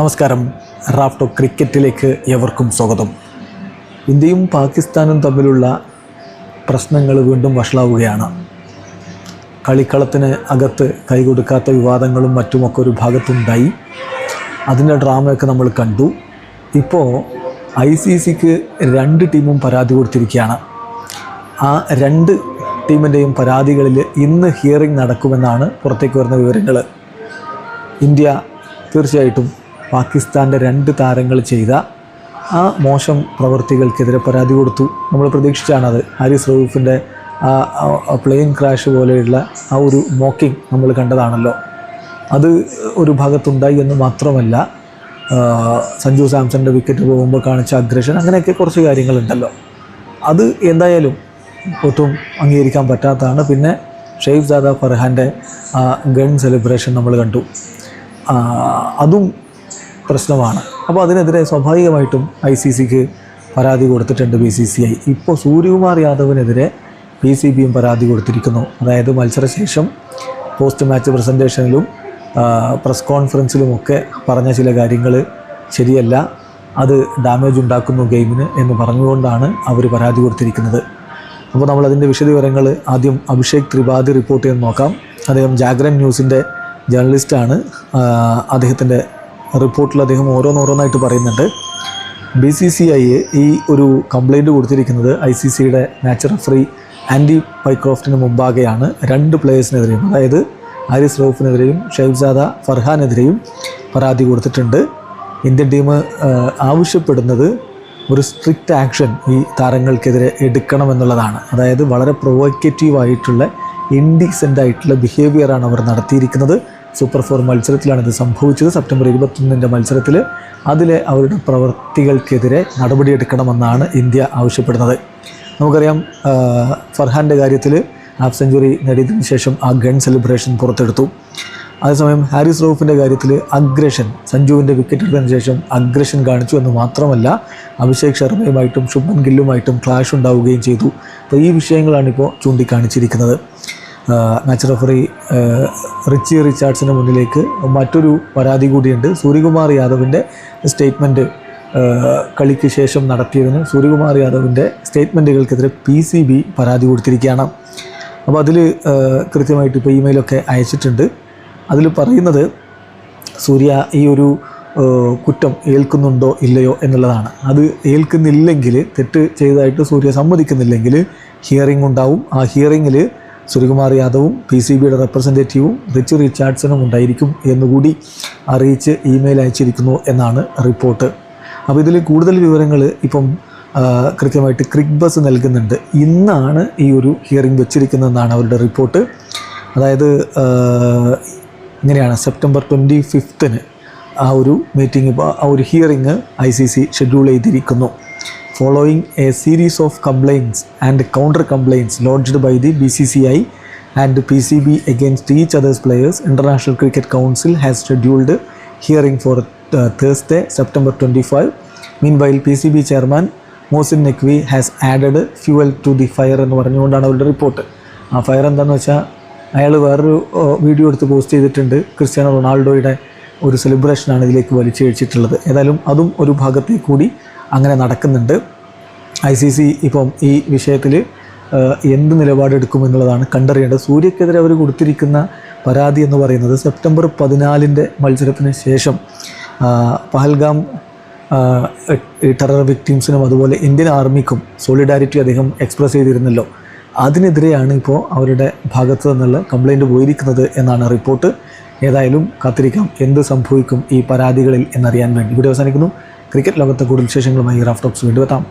നമസ്കാരം. റാഫ്റ്റോ ക്രിക്കറ്റിലേക്ക് എവർക്കും സ്വാഗതം. ഇന്ത്യയും പാകിസ്ഥാനും തമ്മിലുള്ള പ്രശ്നങ്ങൾ വീണ്ടും വഷളാവുകയാണ്. കളിക്കളത്തിന് അകത്ത് കൈകൊടുക്കാത്ത വിവാദങ്ങളും മറ്റുമൊക്കെ ഒരു ഭാഗത്തുണ്ടായി. അതിന്റെ ഡ്രാമയൊക്കെ നമ്മൾ കണ്ടു. ഇപ്പോൾ ഐ സി സിക്ക് രണ്ട് ടീമും പരാതി കൊടുത്തിരിക്കുകയാണ്. ആ രണ്ട് ടീമിന്റെയും പരാതികളിൽ ഇന്ന് ഹിയറിംഗ് നടക്കുമെന്നാണ് പുറത്തേക്ക് വരുന്ന വിവരങ്ങൾ. ഇന്ത്യ തീർച്ചയായിട്ടും പാകിസ്ഥാന്റെ രണ്ട് താരങ്ങൾ ചെയ്ത ആ മോശം പ്രവൃത്തികൾക്കെതിരെ പരാതി കൊടുത്തു. നമ്മൾ പ്രതീക്ഷിച്ചാണത് ഹാരിസ് റൌഫിന്റെ ആ പ്ലെയിൻ ക്രാഷ് പോലെയുള്ള ആ ഒരു മോക്കിംഗ് നമ്മൾ കണ്ടതാണല്ലോ. അത് ഒരു ഭാഗത്തുണ്ടായി എന്ന് മാത്രമല്ല സഞ്ജു സാംസണിന്റെ വിക്കറ്റ് പോകുമ്പോൾ കാണിച്ച അഗ്രഷൻ അങ്ങനെയൊക്കെ കുറച്ച് കാര്യങ്ങളുണ്ടല്ലോ. അത് എന്തായാലും ഒട്ടും അംഗീകരിക്കാൻ പറ്റാത്തതാണ്. പിന്നെ ഷെയ്ഫ് ദാദ ഫർഹാന്റെ ഗൺ സെലിബ്രേഷൻ നമ്മൾ കണ്ടു. അതും പ്രശ്നമാണ്. അപ്പോൾ അതിനെതിരെ സ്വാഭാവികമായിട്ടും ഐ സി സിക്ക് പരാതി കൊടുത്തിട്ടുണ്ട് ബി സി സി ഐ. ഇപ്പോൾ സൂര്യകുമാർ യാദവിനെതിരെ പി സി ബിയും പരാതി കൊടുത്തിരിക്കുന്നു. അതായത് മത്സരശേഷം പോസ്റ്റ് മാച്ച് പ്രസന്റേഷനിലും പ്രസ് കോൺഫറൻസിലുമൊക്കെ പറഞ്ഞ ചില കാര്യങ്ങൾ ശരിയല്ല. അത് ഡാമേജ് ഉണ്ടാക്കുന്നു ഗെയിമിന് എന്ന് പറഞ്ഞുകൊണ്ടാണ് അവർ പരാതി കൊടുത്തിരിക്കുന്നത്. അപ്പോൾ നമ്മൾ അതിന്റെ വിശദവിവരങ്ങൾ ആദ്യം അഭിഷേക് ത്രിപാഠി റിപ്പോർട്ട് ചെയ്ത് നോക്കാം. അദ്ദേഹം ജാഗ്രൻ ന്യൂസിന്റെ ജേർണലിസ്റ്റാണ് അദ്ദേഹത്തിന്റെ റിപ്പോർട്ടിൽ അദ്ദേഹം ഓരോന്നോരോന്നായിട്ട് പറയുന്നുണ്ട്. ബി സി സി ഐ ഈ ഒരു കംപ്ലൈന്റ് കൊടുത്തിരിക്കുന്നത് ഐ സി സിയുടെ മാച്ച് റഫറി ആൻഡി പൈക്രോഫ്റ്റിന് മുമ്പാകെയാണ് രണ്ട് പ്ലേയേഴ്സിനെതിരെയും അതായത് ആരിസ് റൌഫിനെതിരെയും ഷെയ്ഫ്സാദ ഫർഹാനെതിരെയും പരാതി കൊടുത്തിട്ടുണ്ട്. ഇന്ത്യൻ ടീം ആവശ്യപ്പെടുന്നത് ഒരു സ്ട്രിക്റ്റ് ആക്ഷൻ ഈ താരങ്ങൾക്കെതിരെ എടുക്കണമെന്നുള്ളതാണ്. അതായത് വളരെ പ്രൊവോക്കേറ്റീവ് ആയിട്ടുള്ള ഇൻഡീസെന്റ് ആയിട്ടുള്ള ബിഹേവിയറാണ് അവർ നടത്തിയിരിക്കുന്നത്. സൂപ്പർ ഫോർ മത്സരത്തിലാണ് ഇത് സംഭവിച്ചത്. സെപ്റ്റംബർ ഇരുപത്തൊന്നിന്റെ മത്സരത്തിൽ അതിലെ അവരുടെ പ്രവർത്തികൾക്കെതിരെ നടപടിയെടുക്കണമെന്നാണ് ഇന്ത്യ ആവശ്യപ്പെടുന്നത്. നമുക്കറിയാം ഫർഹാന്റെ കാര്യത്തിൽ ഹാഫ് സെഞ്ചുറി നേടിയതിനു ശേഷം ആ ഗൺ സെലിബ്രേഷൻ പുറത്തെടുത്തു. അതേസമയം ഹാരിസ് റൌഫിന്റെ കാര്യത്തിൽ അഗ്രഷൻ സഞ്ജുവിന്റെ വിക്കറ്റ് എടുത്തതിന് ശേഷം അഗ്രഷൻ കാണിച്ചു എന്ന് മാത്രമല്ല അഭിഷേക് ശർമ്മയുമായിട്ടും ശുഭൻ ഗില്ലുമായിട്ടും ക്ലാഷ് ഉണ്ടാവുകയും ചെയ്തു. അപ്പോൾ ഈ വിഷയങ്ങളാണ് ഇപ്പോൾ ചൂണ്ടിക്കാണിച്ചിരിക്കുന്നത്. മാച്ച് റഫറി റിച്ചി റിച്ചാർഡ്സിന് മുന്നിലേക്ക് മറ്റൊരു പരാതി കൂടിയുണ്ട്. സൂര്യകുമാർ യാദവിന്റെ സ്റ്റേറ്റ്മെന്റ് കളിക്ക് ശേഷം നടത്തിയതിന് സൂര്യകുമാർ യാദവിന്റെ സ്റ്റേറ്റ്മെന്റുകൾക്കെതിരെ പി സി ബി പരാതി കൊടുത്തിരിക്കുകയാണ്. അപ്പോൾ അതിൽ കൃത്യമായിട്ട് ഇപ്പോൾ ഇമെയിലൊക്കെ അയച്ചിട്ടുണ്ട്. അതിൽ പറയുന്നത് സൂര്യ ഈ ഒരു കുറ്റം ഏൽക്കുന്നുണ്ടോ ഇല്ലയോ എന്നുള്ളതാണ്. അത് ഏൽക്കുന്നില്ലെങ്കിൽ തെറ്റ് ചെയ്തതായിട്ട് സൂര്യ സമ്മതിക്കുന്നില്ലെങ്കിൽ ഹിയറിംഗ് ഉണ്ടാവും. ആ ഹിയറിങ്ങിൽ സൂര്യകുമാർ യാദവും പി സി ബിയുടെ റെപ്രസെന്റേറ്റീവും റിച്ച് റിച്ചാർഡ്സണും ഉണ്ടായിരിക്കും എന്നുകൂടി അറിയിച്ച് ഇമെയിൽ അയച്ചിരിക്കുന്നു എന്നാണ് റിപ്പോർട്ട്. അപ്പോൾ ഇതിൽ കൂടുതൽ വിവരങ്ങൾ ഇപ്പം കൃത്യമായിട്ട് ക്രിക് ബസ് നൽകുന്നുണ്ട്. ഇന്നാണ് ഈ ഒരു ഹിയറിംഗ് വെച്ചിരിക്കുന്നതെന്നാണ് അവരുടെ റിപ്പോർട്ട്. അതായത് ഇങ്ങനെയാണ് സെപ്റ്റംബർ ട്വന്റി ഫിഫ്ത്തിന് ആ ഒരു മീറ്റിംഗ് ആ ഒരു hearing I C C schedule ചെയ്തിരിക്കുന്നു. Following a series of complaints and counter complaints launched by the B C C I and P C B against each others players International Cricket Council has scheduled hearing for Thursday September twenty five meanwhile P C B chairman Mohsin Naqvi has added fuel to the fire എന്ന് പറഞ്ഞുകൊണ്ടാണ് അവരുടെ report ആ fire എന്താണെന്ന് വെച്ചാൽ അയാൾ വേറൊരു video എടുത്ത് post ചെയ്തിട്ടുണ്ട്. ക്രിസ്ത്യാനോ റൊണാൾഡോയുടെ ഒരു സെലിബ്രേഷനാണ് ഇതിലേക്ക് വലിച്ചു കഴിച്ചിട്ടുള്ളത് ഏതായാലും അതും ഒരു ഭാഗത്തേക്ക് കൂടി അങ്ങനെ നടക്കുന്നുണ്ട്. ഐ സി സി ഇപ്പം ഈ വിഷയത്തിൽ എന്ത് നിലപാടെടുക്കുമെന്നുള്ളതാണ് കണ്ടറിയേണ്ടത്. സൂര്യക്കെതിരെ അവർ കൊടുത്തിരിക്കുന്ന പരാതി എന്ന് പറയുന്നത് സെപ്റ്റംബർ പതിനാലിന്റെ മത്സരത്തിന് ശേഷം പഹൽഗാം ടെറർ വിക്ടിംസിനും അതുപോലെ ഇന്ത്യൻ ആർമിക്കും സോളിഡാരിറ്റി അദ്ദേഹം എക്സ്പ്രസ് ചെയ്തിരുന്നല്ലോ. അതിനെതിരെയാണ് ഇപ്പോൾ അവരുടെ ഭാഗത്ത് നിന്നുള്ള കംപ്ലൈന്റ് പോയിരിക്കുന്നത് എന്നാണ് റിപ്പോർട്ട്. ഏതായാലും കാത്തിരിക്കാം എന്ത് സംഭവിക്കും ഈ പരാതികളിൽ എന്നറിയാൻ വേണ്ടി. ഇവിടെ അവസാനിക്കുന്നു. ക്രിക്കറ്റ് ലോകത്തെ കൂടുതൽ വിശേഷങ്ങളുമായി റാഫ് ടോക്സ് വീണ്ടും എത്താം.